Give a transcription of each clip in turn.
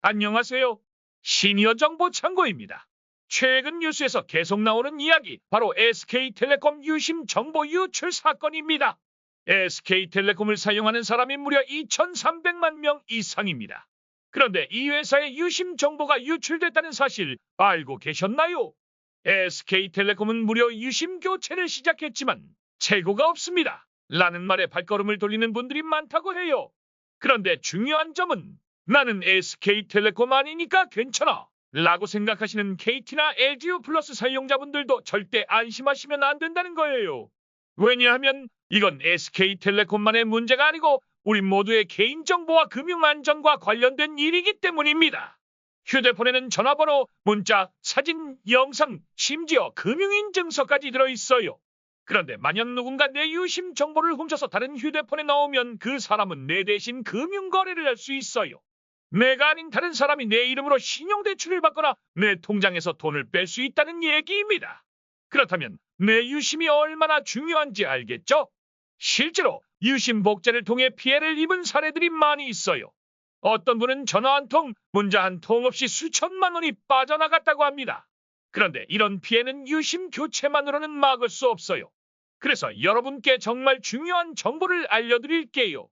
안녕하세요. 시니어 정보 창고입니다. 최근 뉴스에서 계속 나오는 이야기, 바로 SK텔레콤 유심 정보 유출 사건입니다. SK텔레콤을 사용하는 사람이 무려 2,300만 명 이상입니다. 그런데 이 회사의 유심 정보가 유출됐다는 사실 알고 계셨나요? SK텔레콤은 무려 유심 교체를 시작했지만 재고가 없습니다. 라는 말에 발걸음을 돌리는 분들이 많다고 해요. 그런데 중요한 점은 나는 SK텔레콤 아니니까 괜찮아. 라고 생각하시는 KT나 LGU 플러스 사용자분들도 절대 안심하시면 안 된다는 거예요. 왜냐하면 이건 SK텔레콤만의 문제가 아니고 우리 모두의 개인정보와 금융안전과 관련된 일이기 때문입니다. 휴대폰에는 전화번호, 문자, 사진, 영상, 심지어 금융인증서까지 들어있어요. 그런데 만약 누군가 내 유심 정보를 훔쳐서 다른 휴대폰에 넣으면 그 사람은 내 대신 금융거래를 할 수 있어요. 내가 아닌 다른 사람이 내 이름으로 신용대출을 받거나 내 통장에서 돈을 뺄 수 있다는 얘기입니다. 그렇다면 내 유심이 얼마나 중요한지 알겠죠? 실제로 유심 복제를 통해 피해를 입은 사례들이 많이 있어요. 어떤 분은 전화 한 통, 문자 한 통 없이 수천만 원이 빠져나갔다고 합니다. 그런데 이런 피해는 유심 교체만으로는 막을 수 없어요. 그래서 여러분께 정말 중요한 정보를 알려드릴게요.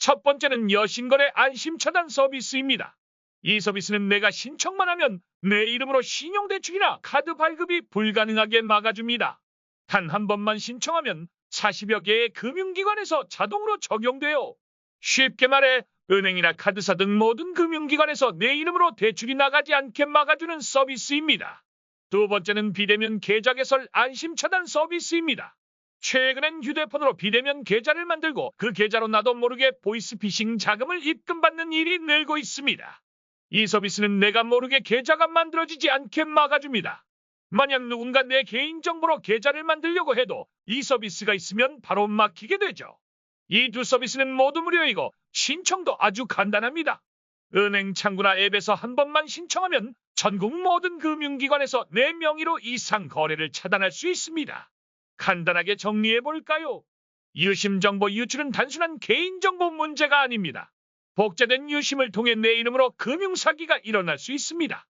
첫 번째는 여신거래 안심차단 서비스입니다. 이 서비스는 내가 신청만 하면 내 이름으로 신용대출이나 카드 발급이 불가능하게 막아줍니다. 단 한 번만 신청하면 40여 개의 금융기관에서 자동으로 적용돼요. 쉽게 말해 은행이나 카드사 등 모든 금융기관에서 내 이름으로 대출이 나가지 않게 막아주는 서비스입니다. 두 번째는 비대면 계좌 개설 안심 차단 서비스입니다. 최근엔 휴대폰으로 비대면 계좌를 만들고 그 계좌로 나도 모르게 보이스피싱 자금을 입금받는 일이 늘고 있습니다. 이 서비스는 내가 모르게 계좌가 만들어지지 않게 막아줍니다. 만약 누군가 내 개인정보로 계좌를 만들려고 해도 이 서비스가 있으면 바로 막히게 되죠. 이 두 서비스는 모두 무료이고 신청도 아주 간단합니다. 은행 창구나 앱에서 한 번만 신청하면 전국 모든 금융기관에서 내 명의로 이상 거래를 차단할 수 있습니다. 간단하게 정리해 볼까요? 유심 정보 유출은 단순한 개인정보 문제가 아닙니다. 복제된 유심을 통해 내 이름으로 금융사기가 일어날 수 있습니다.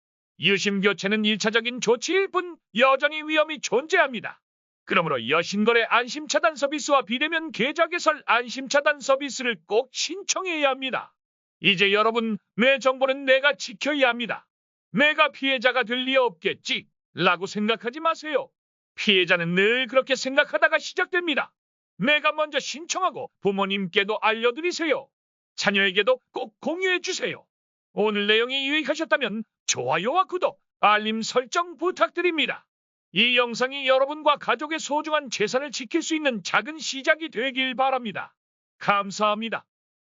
유심 교체는 1차적인 조치일 뿐 여전히 위험이 존재합니다. 그러므로 여신거래 안심차단 서비스와 비대면 계좌 개설 안심차단 서비스를 꼭 신청해야 합니다. 이제 여러분, 내 정보는 내가 지켜야 합니다. 내가 피해자가 될 리 없겠지. 라고 생각하지 마세요. 피해자는 늘 그렇게 생각하다가 시작됩니다. 내가 먼저 신청하고 부모님께도 알려드리세요. 자녀에게도 꼭 공유해 주세요. 오늘 내용이 유익하셨다면 좋아요와 구독, 알림 설정 부탁드립니다. 이 영상이 여러분과 가족의 소중한 재산을 지킬 수 있는 작은 시작이 되길 바랍니다. 감사합니다.